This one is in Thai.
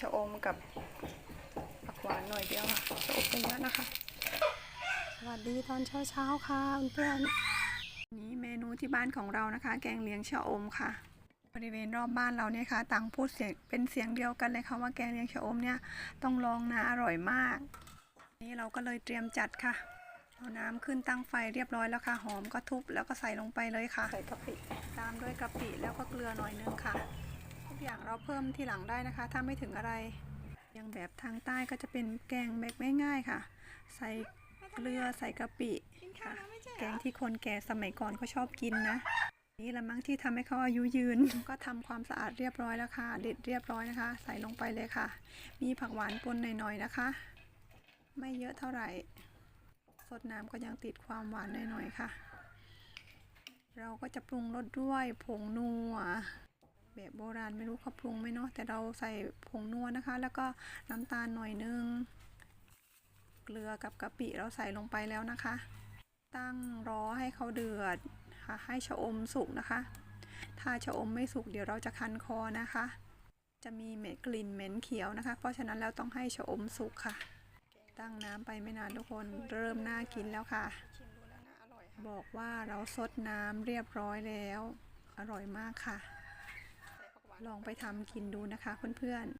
ชะอมกับผักหวานหน่อยเดียวค่ะชะอมเป็นเยอะนะคะ สวัสดีตอนเช้าเช้าๆค่ะเพื่อนๆนี่เมนูที่บ้านของเรานะคะ แกงเลียงชะอมค่ะ บริเวณรอบบ้านเราเนี่ยค่ะ ต่างพูดเสียงเป็นเสียงเดียวกันเลยค่ะว่าแกงเลียงชะอมเนี่ยต้องลองนะอร่อยมาก นี่เราก็เลยเตรียมจัดค่ะเอาน้ำขึ้นตั้งไฟเรียบร้อยแล้วค่ะ หอมก็ทุบแล้วก็ใส่ลงไปเลยค่ะ ใส่กะปิ ตามด้วยกะปิแล้วก็เกลือหน่อยนึงค่ะทุก อย่างเราเพิ่มทีหลังได้นะคะ ถ้าไม่ถึงอะไร อย่างแบบทางใต้ก็จะเป็นแกงแบบง่ายๆค่ะ ใส่เกลือใส่กะปิค่ะ แกงที่คนแก่สมัยก่อนเขาชอบกินนะ นี่ละมั้งที่ทำให้เขาอายุยืน ก็ทำความสะอาดเรียบร้อยแล้วค่ะ เด็ดเรียบร้อยนะคะ ใส่ลงไปเลยค่ะ มีผักหวานปนหน่อยๆนะคะ ไม่เยอะเท่าไหร่สดน้ำก็ยังติดความหวานหน่อยๆค่ะ เราก็จะปรุงรสด้วยผงนัว แบบโบราณไม่รู้เขาปรุงไหมเนาะแต่เราใส่ผงนัวนะคะ แล้วก็น้ำตาลหน่อยนึง เกลือกับกะปิเราใส่ลงไปแล้วนะคะ ตั้งรอให้เขาเดือดค่ะให้ชะอมสุกนะคะ ถ้าชะอมไม่สุกเดี๋ยวเราจะคันคอนะคะ จะมีเหม็นกลิ่นเหม็นเขียวนะคะ เพราะฉะนั้นเราต้องให้ชะอมสุกค่ะ ตั้งน้ำไปไม่นานทุกคนเริ่มน่ากินแล้วค่ะ บอกว่าเราซดน้ำเรียบร้อยแล้ว อร่อยมากค่ะ ลองไปทำกินดูนะคะเพื่อนๆ